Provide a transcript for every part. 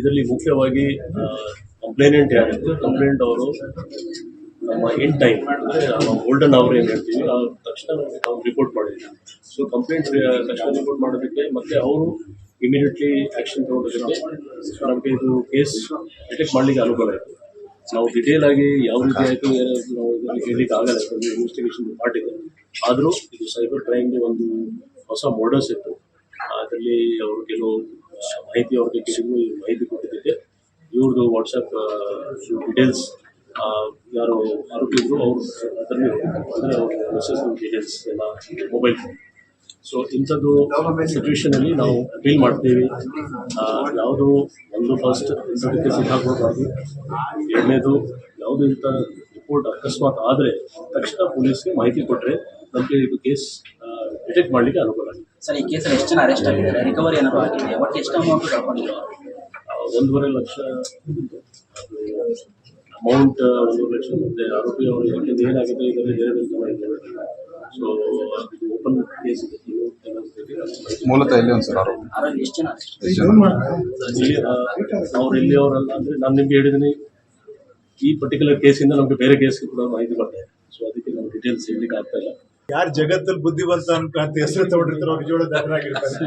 ಇದರಲ್ಲಿ ಮುಖ್ಯವಾಗಿ complainant ಯಾರಿದ್ದು complaint ಅವರು ನಮ್ಮ ಇನ್ ಟೈಮ್ ಅಂದರೆ ನಾವು ಗೋಲ್ಡನ್ ಅವರ್ ಏನು ಹೇಳ್ತೀವಿ ಆ ತಕ್ಷಣ ನಾವು ರಿಪೋರ್ಟ್ ಮಾಡಿದ್ವಿ ಸೊ ಕಂಪ್ಲೇಂಟ್ ತಕ್ಷಣ ರಿಪೋರ್ಟ್ ಮಾಡೋದಕ್ಕೆ ಮತ್ತೆ ಅವರು ಇಮಿಡಿಯೇಟ್ಲಿ ಆ್ಯಕ್ಷನ್ ತಗೊಳ್ಳೋದಕ್ಕೆ ನಮಗೆ ಇದು ಕೇಸ್ ಡಿಟೆಕ್ಟ್ ಮಾಡಲಿಕ್ಕೆ ಅನುಕೂಲ ಆಯಿತು. ನಾವು ಡಿಟೇಲ್ ಆಗಿ ಯಾವ ರೀತಿ ಆಯಿತು ನಾವು ಇದರಲ್ಲಿ ಹೇಳಲಿಕ್ಕೆ ಆಗಲ್ಲ ಯಾಕಂದರೆ ಇನ್ವೆಸ್ಟಿಗೇಷನ್ ಪಾರ್ಟ್ ಇದೆ. ಆದರೂ ಇದು ಸೈಬರ್ ಕ್ರೈಮ್ಗೆ ಒಂದು ಹೊಸ ಮಾಡಲ್ಸ್ ಇತ್ತು. ಅದರಲ್ಲಿ ಅವರು ಕೆಲವು ಮಾಹಿತಿ ಅವ್ರಿಗೆ ಈ ಮಾಹಿತಿ ಕೊಟ್ಟಿದ್ದಕ್ಕೆ ಇವ್ರದ್ದು ವಾಟ್ಸಪ್ ಡೀಟೇಲ್ಸ್ ಯಾರು ಆರೋಪಿದ್ರು, ಅವರು ಅದರಲ್ಲಿ ಅಂದರೆ ಅವ್ರ ಮೆಸೇಜ್ ಡೀಟೇಲ್ಸ್ ಎಲ್ಲ ಮೊಬೈಲ್ ಸೊ ಇಂಥದ್ದು ಸಿಚುವೇಶನಲ್ಲಿ ನಾವು ಅಪೀಲ್ ಮಾಡ್ತೀವಿ. ಯಾವುದು ಒಂದು ಫಸ್ಟ್ ಇಂಥದಕ್ಕೆ ಸಿಕ್ಕಾಕೊಳ್ಬಾರ್ದು ಎರಡನೇದು, ಯಾವುದು ಇಂಥ ರಿಪೋರ್ಟ್ ಅಕಸ್ಮಾತ್ ಆದರೆ ತಕ್ಷಣ ಪೊಲೀಸ್ಗೆ ಮಾಹಿತಿ ಕೊಟ್ಟರೆ ನಮಗೆ ಇದು ಕೇಸ್ ಡಿಟೆಕ್ಟ್ ಮಾಡಲಿಕ್ಕೆ ಅನುಕೂಲ ಆಗಿದೆ ಸರ್ ಈ ಕೇಸಲ್ಲಿ ಎಷ್ಟು ಜನ ಅರೆಸ್ಟ್ ಆಗಿದ್ದಾರೆ? ರಿಕವರಿ ಏನಾದ್ರು ಆಗಿದೆ? ಒಟ್ಟು ಎಷ್ಟು ಅಮೌಂಟ್ ಕಳ್ಕೊಂಡಿದ್ದಾರೆ? ಒಂದೂವರೆ ಲಕ್ಷ ಅಮೌಂಟ್ ಒಂದೂವರೆ ಲಕ್ಷ ಮತ್ತೆ ಆರೋಪಿ ಅವರು ಯಾಕೆಂದ್ರೆ ಏನಾಗಿದೆ ಇದನ್ನು ಇದ್ದಾರೆ ಸೊ ಇದು. ಓಪನ್ ಕೇಸ್ ಇದೆ ಮೂಲತಃ ಎಲ್ಲಿ ಒಂದು ಸರ್ ಅವರು ಎಷ್ಟು ಜನ? ಅವ್ರು ಎಲ್ಲಿ ಅವರಲ್ಲ ಅಂದರೆ ನಾನು ನಿಮ್ಗೆ ಹೇಳಿದ್ದೀನಿ ಈ ಪರ್ಟಿಕ್ಯುಲರ್ ಕೇಸಿಂದ ನಮಗೆ ಬೇರೆ ಕೇಸ್ಗೆ ಕೂಡ ಮಾಹಿತಿ ಬರ್ತಾ ಇದೆ. ಸೊ ಅದಕ್ಕೆ ನಾವು ಡೀಟೇಲ್ಸ್ ಹೇಳಲಿಕ್ಕೆ ಆಗ್ತಾ ಇಲ್ಲ. ಯಾರು ಜಗತ್ತಲ್ಲಿ ಬುದ್ಧಿವಂತ ಅನ್ಕೊಂತ ಹೆಸರು ತಗೊಂಡಿರ್ತಾರೋ ಅವ್ರು ನಿಜವಾಗ್ಲೂ ದಡ್ಡರಾಗಿರ್ತಾರೆ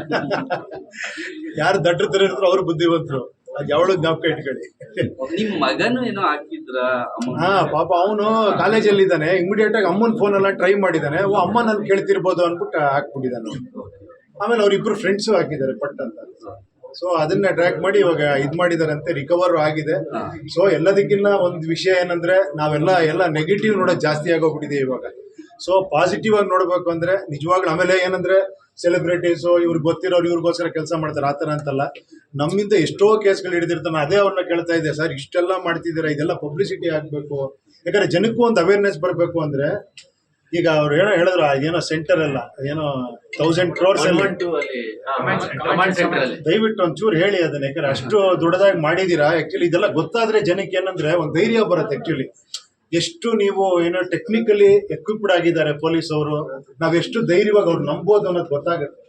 ಯಾರು ದಡ್ರ ತರ ಇರ್ತಾರೋ ಅವ್ರು ಬುದ್ಧಿವಂತರು ಅದು ಯಾವಳು ಜ್ಞಾಪಕ ಇಟ್ಕೊಳ್ಳಿ. ನಿಮ್ ಮಗನು ಏನೋ ಹಾಕಿದ್ರ ಹಾ ಪಾಪ ಅವನು ಕಾಲೇಜಲ್ಲಿ ಇದ್ದಾನೆ ಇಮಿಡಿಯೇಟ್ ಆಗಿ ಅಮ್ಮನ ಫೋನ್ ಎಲ್ಲ ಟ್ರೈ ಮಾಡಿದಾನೆ. ಓ ಅಮ್ಮ ನಾನು ಕೇಳ್ತಿರ್ಬೋದು ಅನ್ಬಿಟ್ಟು ಹಾಕ್ಬಿಟ್ಟಿದ್ದಾನು. ಆಮೇಲೆ ಅವ್ರಿಬ್ರು ಫ್ರೆಂಡ್ಸು ಹಾಕಿದ್ದಾರೆ ಪಟ್ ಅಂತ. ಸೊ ಅದನ್ನ ಟ್ರ್ಯಾಕ್ ಮಾಡಿ ಇವಾಗ ಇದ್ ಮಾಡಿದಾರಂತೆ ರಿಕವರ್ ಆಗಿದೆ. ಸೊ ಎಲ್ಲದಕ್ಕಿನ್ನ ಒಂದು ವಿಷಯ ಏನಂದ್ರೆ ನಾವೆಲ್ಲ ಎಲ್ಲ ನೆಗೆಟಿವ್ ನೋಡೋದು ಜಾಸ್ತಿ ಆಗೋಗ್ಬಿಟ್ಟಿದೆ ಇವಾಗ. ಸೊ ಪಾಸಿಟಿವ್ ಆಗಿ ನೋಡ್ಬೇಕು ಅಂದ್ರೆ ನಿಜವಾಗ್ಲೂ ಆಮೇಲೆ ಏನಂದ್ರೆ ಸೆಲೆಬ್ರಿಟೀಸು ಇವ್ರಿಗೆ ಗೊತ್ತಿರೋರು ಇವ್ರಿಗೋಸ್ಕರ ಕೆಲಸ ಮಾಡ್ತಾರೆ ಆ ಥರ ಅಂತಲ್ಲ. ನಮ್ಮಿಂದ ಎಷ್ಟೋ ಕೇಸ್ಗಳು ಹಿಡಿದಿರ್ತಾನೆ ಅದೇ ಅವ್ರನ್ನ ಕೇಳ್ತಾ ಇದೆ ಸರ್ ಇಷ್ಟೆಲ್ಲ ಮಾಡ್ತಿದ್ದೀರಾ? ಇದೆಲ್ಲ ಪಬ್ಲಿಸಿಟಿ ಆಗಬೇಕು. ಯಾಕಂದ್ರೆ ಜನಕ್ಕೂ ಒಂದು ಅವೇರ್ನೆಸ್ ಬರಬೇಕು ಅಂದ್ರೆ ಈಗ ಅವ್ರು ಏನೋ ಹೇಳಿದ್ರು ಏನೋ ಸೆಂಟರ್ ಎಲ್ಲ ಏನೋ ತೌಸಂಡ್ ಕ್ರೋರ್ಸ್ ಎಲ್ಲ ಕಮಾಂಡ್ ಸೆಂಟರ್ ಅಲ್ಲಿ. ದಯವಿಟ್ಟು ಒಂಚೂರು ಹೇಳಿ ಅದನ್ನ ಯಾಕಂದ್ರೆ ಅಷ್ಟು ದೊಡ್ಡದಾಗಿ ಮಾಡಿದೀರಾ ಆಕ್ಚುಲಿ ಇದೆಲ್ಲ ಗೊತ್ತಾದ್ರೆ ಜನಕ್ಕೆ ಏನಂದ್ರೆ ಒಂದು ಧೈರ್ಯ ಬರುತ್ತೆ ಆಕ್ಚುಲಿ ಎಷ್ಟು ನೀವು ಏನೋ ಟೆಕ್ನಿಕಲಿ ಎಕ್ವಿಪ್ಡ್ ಆಗಿದ್ದಾರೆ ಪೊಲೀಸ್ ಅವರು ನಾವೆಷ್ಟು ಧೈರ್ಯವಾಗಿ ಅವ್ರು ನಂಬೋದು ಅನ್ನೋದು ಗೊತ್ತಾಗುತ್ತೆ.